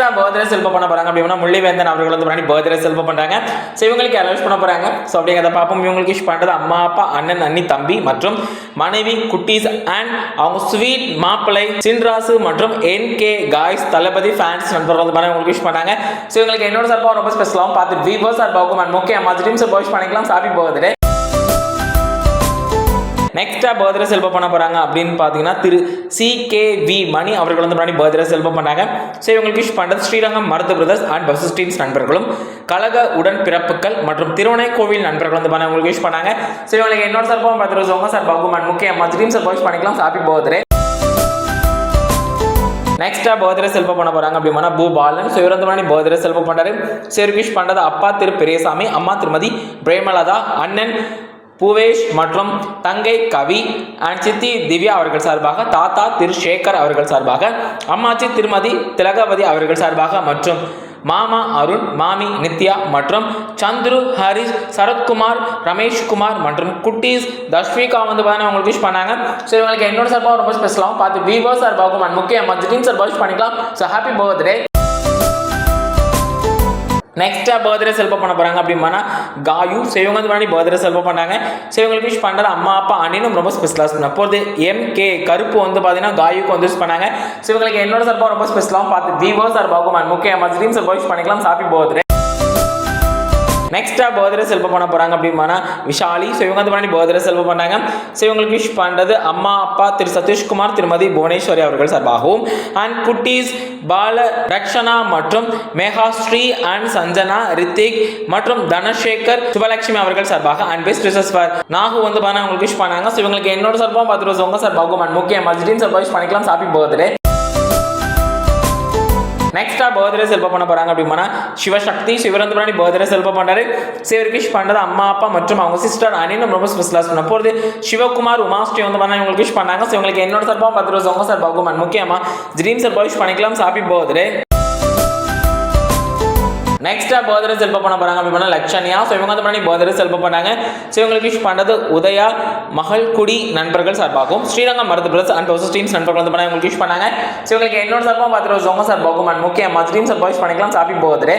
நெக்ஸ்டா birthday செல்ப பண்ண போறாங்க. அப்படின்னா முள்ளிவேந்தன் அவர்கள் வந்து முன்னாடி பர்த்டே செல்ப பண்றாங்க. ஸோ இவங்களுக்கு அனௌன்ஸ் பண்ண போறாங்க? ஸோ அப்படிங்கிறத பார்ப்போம். இவங்களுக்கு விஷ் பண்றது அம்மா அப்பா அண்ணன் அண்ணி தம்பி மற்றும் மனைவி குட்டீஸ் அண்ட் அவங்க ஸ்வீட் மாப்பிளை சின்ராசு மற்றும் N K guys Thalapathy fans நண்பர்கள் வந்து உங்களுக்கு விஷ் பண்ணாங்க ஸோ இவங்களுக்கு என்னோட சார்பாக ரொம்ப ஸ்பெஷலாகவும் பார்த்து வீவர்ஸ் சார்பாகவும் அண்ட் முக்கிய அம்மா ட்ரீம்ஸ் விஷ் பண்ணிக்கலாம். ஹாப்பி பர்த்டே நெக்ஸ்ட்டாக பர்த்டே செல்ப பண்ண போகிறாங்க அப்படின்னு பார்த்தீங்கன்னா திரு சி கே வி மணி அவர்கள் வந்து முன்னாடி பர்த்டே செல்ப பண்ணாங்க ஸோ இவங்களுக்கு விஷ் பண்ணுறது ஸ்ரீரங்கம் மருத்துவ பிரதர்ஸ் அண்ட் பசுஸ்டீன்ஸ் நண்பர்களும் கழக உடன் பிறப்புகள் மற்றும் திருவண்ணை கோவில் நண்பர்கள் வந்து பண்ண உங்களுக்கு விஷ் பண்ணாங்க ஸோ இவங்களுக்கு என்னோட சார்பாகவும் பர்த்டே உங்க சார் பகுமான். முக்கிய அம்மா ட்ரீம் சார் விஷ் பண்ணிக்கலாம். ஹாப்பி பர்த்டே நெக்ஸ்ட்டாக பர்த்டே செல்ப பண்ண போகிறாங்க அப்படின்னா பூ பாலன். ஸோ இவர் வந்து முன்னாடி பர்த்டே செல்ப பண்ணுறாரு சரி விஷ் பண்ணுறது அப்பா திரு பெரியசாமி அம்மா திருமதி பிரேமலதா அண்ணன் பூவேஷ் மற்றும் தங்கை கவி அண்ட் சித்தி திவ்யா அவர்கள் சார்பாக தாத்தா திரு சேகர் அவர்கள் சார்பாக அம்மாச்சி திருமதி திலகவதி அவர்கள் சார்பாக மற்றும் மாமா அருண் மாமி நித்யா மற்றும் சந்துரு ஹரிஷ் சரத்குமார் ரமேஷ்குமார் மற்றும் குட்டீஸ் தஷ்விகா வந்து பார்த்தீங்கன்னா உங்களுக்கு விஷ் பண்ணாங்க. ஸோ இவங்களுக்கு என்னோட சார்பாக ரொம்ப ஸ்பெஷலாகவும் பார்த்து விவோ சார்பாகவும் அண்ட் முக்கிய மஜ்டின் சார்பாக விஷ் பண்ணிக்கலாம். ஸோ ஹாப்பி பர்த்டே நெக்ஸ்ட்டாக பர்த்டே செல்ப பண்ண போகிறாங்க அப்படின்னா காயு சிவங்க வந்து முன்னாடி பர்த்டே செல்ப பண்ணாங்க. சிவங்களுக்கு விஷ் பண்ணுறது அம்மா அப்பா அண்ணனும் ரொம்ப ஸ்பெஷலாக பண்ண அப்போது எம் கே கருப்பு வந்து பார்த்தீங்கன்னா காயுக்கு வந்து விஷ் பண்ணாங்க. சிவங்களுக்கு என்னோட சார்பாக ரொம்ப ஸ்பெஷலாகவும் பார்த்து விவோ சார் and முக்கிய மஸ்லீம் சார்பாக விஷ் பண்ணிக்கலாம் சாப்பி பர்த்டே நெக்ஸ்ட்டாக பர்த்டே செல்ப பண்ண போகிறாங்க அப்படின்னா விஷாலி. ஸோ இவங்க வந்து முன்னாடி பர்த்டே செல்ப பண்ணாங்க. ஸோ இவங்களுக்கு விஷ் பண்ணுறது அம்மா அப்பா திரு சதீஷ்குமார் திருமதி புவனேஸ்வரி அவர்கள் சார்பாகவும். அண்ட் குட்டீஸ் பால ரக்ஷனா மற்றும் மேகாஸ்ரீ அண்ட் சஞ்சனா ரித்திக் மற்றும் தனசேகர் சுபலட்சுமி அவர்கள் சார்பாக and best reserves for Nagu வந்து பாருங்க உங்களுக்கு விஷ் பண்ணாங்க. ஸோ இவங்களுக்கு என்னோட சார்பாகவும் பத்து ரோஸ் உங்க சார்பாகவும் அண்ட் முக்கிய மஸ்ஜின் சார்பாக விஷ் பண்ணிக்கலாம். சாப்பி பர்த்டே நெக்ஸ்டா பர்த்டே செல்ப பண்ண போறாங்க அப்படின்னா சிவசக்தி சிவரந்து முன்னாடி பர்த்டே செல்ப பண்றாரு. சிவகிஷ் பண்றது அம்மா அப்பா மற்றும் அவங்க சிஸ்டர் அனினும் ரொம்ப ஸ்பெஷலாக பண்ண போறது. சிவகுமார் உமாஸ்ரீ வந்து பண்ணா இவங்களுக்கு விஷ் பண்ணாங்க. ஸோ இவங்களுக்கு என்னோட சார்பாக பத்து ரோஸ் உங்க சார் பகுமான் முக்கியமா ட்ரீம் சார் விஷ் பண்ணிக்கலாம். சாப்பி பர்த்டே நெக்ஸ்டா பர்த்டே செல்ப பண்ண போறாங்க அப்படின்னா லட்சணியா? ஸோ இவங்க வந்து பண்ணி பர்த்டே செல்ப பண்ணாங்க. ஸோ இவங்களுக்கு விஷ் பண்ணது உதயா மகள்குடி நண்பர்கள் சார்பாகும் Srirangam Marudhu brothers and houses teams நண்பர்கள் வந்து பண்ண இவங்களுக்கு விஷ் பண்ணாங்க. ஸோ இவங்களுக்கு என்னோட சார்பாக பார்த்து உங்க சார்பாகும் அண்ட் முக்கியமாக மற்ற டீம் சார்பாக விஷ் பண்ணிக்கலாம். சாப்பி போகுது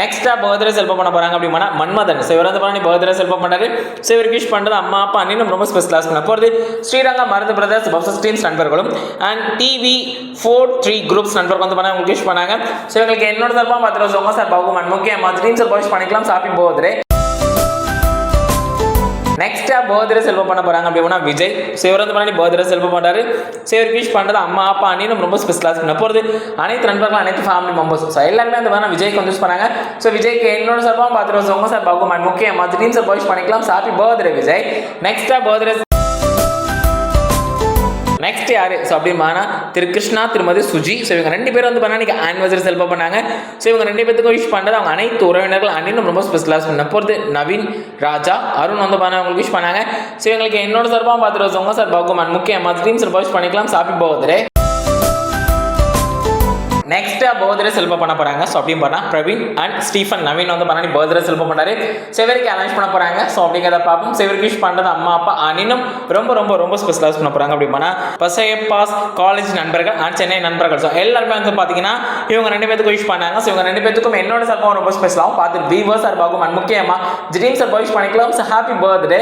நெக்ஸ்டா பர்த்டே செல்ப பண்ண போறாங்க அப்படின்னா மன்மதன். ஸோ இவர் வந்து பண்ணி பர்த்டே செல்ப பண்ணாரு ஸோ இவருக்கு விஷ் பண்றது அம்மா அப்பா அண்ணனும் ரொம்ப ஸ்பெஷலாக பண்ண போகிறது ஸ்ரீரங்கம் மருந்து பிரதர்ஸ் பப்சஸ் டீம்ஸ் நண்பர்களும் and TV four three groups நண்பர்கள் வந்து பண்ண உங்களுக்கு விஷ் பண்ணாங்க. ஸோ இவங்களுக்கு என்னோட சார்பாக பத்து ரோஸ் சார் பகுமான் முக்கியமா முக்கிய மற்ற சார் விஷ் பண்ணிக்கலாம் ஹாப்பி போகுது நெக்ஸ்டா போதிர செல்வம் பண்ண போறாங்க அப்படின்னா விஜய். ஸோ இவர் வந்து பண்ணி பர்த்டே செல்வ பண்றாரு. ஸோ இவர் விஷ் பண்றது அம்மா அப்பா அண்ணினும் ரொம்ப ஸ்பெஷலாக பண்ண போகிறது அனைத்து நண்பர்கள் அனைத்து ஃபேமிலி மெம்பர்ஸ் ஸோ எல்லாருமே அந்த மாதிரி விஜய்க்கு வந்து யூஸ் பண்ணாங்க. ஸோ விஜய்க்கு என்னோட சார்பாக பார்த்து ரோஸ் சார் பாகும் அண்ட் முக்கிய மற்ற டீம் சார் விஷ் பண்ணிக்கலாம் சாப்பி போதிர விஜய். நெக்ஸ்டா போதிர நெக்ஸ்ட் யாரு? ஸோ அப்படிமானா திரு கிருஷ்ணா திருமதி சுஜி. ஸோ இவங்க ரெண்டு பேரும் வந்து பண்ணா இன்னைக்கு ஆனிவர்சரி செல்ப பண்ணாங்க. ஸோ இவங்க ரெண்டு பேத்துக்கும் விஷ் பண்ணுறது அவங்க அனைத்து உறவினர்கள் அண்ணனும் ரொம்ப ஸ்பெஷலாக சொன்ன போகிறது நவீன் ராஜா அருண் வந்து பண்ண அவங்களுக்கு விஷ் பண்ணாங்க. ஸோ இவங்களுக்கு என்னோட சார்பாக பார்த்துட்டு வச்சவங்க சார் பகுமான் முக்கிய ட்ரீம் டீம் சார் விஷ் பண்ணிக்கலாம். ஹாப்பி போகுதுரே நெக்ஸ்ட்டாக பர்த்டே செல்ப பண்ண போகிறாங்க ஸோ அப்படின்னு பண்ணால் பிரவீன் அண்ட் ஸ்டீஃபன் நவீன் வந்து பண்ணி பர்த்டே செல்ப பண்ணாரு செவருக்கு அலைன்ஸ் பண்ண போகிறாங்க ஸோ அப்படிங்கிறத பார்ப்போம். செவருக்கு விஷ் பண்ணுறது அம்மா அப்பா அனினும் ரொம்ப ரொம்ப ரொம்ப ஸ்பெஷலாக பண்ண போகிறாங்க அப்படி பண்ணால் பசையப்பாஸ் காலேஜ் நண்பர்கள் அண்ட் சென்னை நண்பர்கள். ஸோ எல்லாருமே வந்து பார்த்தீங்கன்னா இவங்க ரெண்டு பேத்துக்கும் விஷ் பண்ணாங்க. ஸோ இவங்க ரெண்டு பேத்துக்கும் என்னோட சார்பாக ரொம்ப ஸ்பெஷலாகவும் பார்த்து வீவர்ஸ் சார்பாகவும் அண்ட் முக்கியமாக ட்ரீம் சார்பாக விஷ் பண்ணிக்கலாம். So happy birthday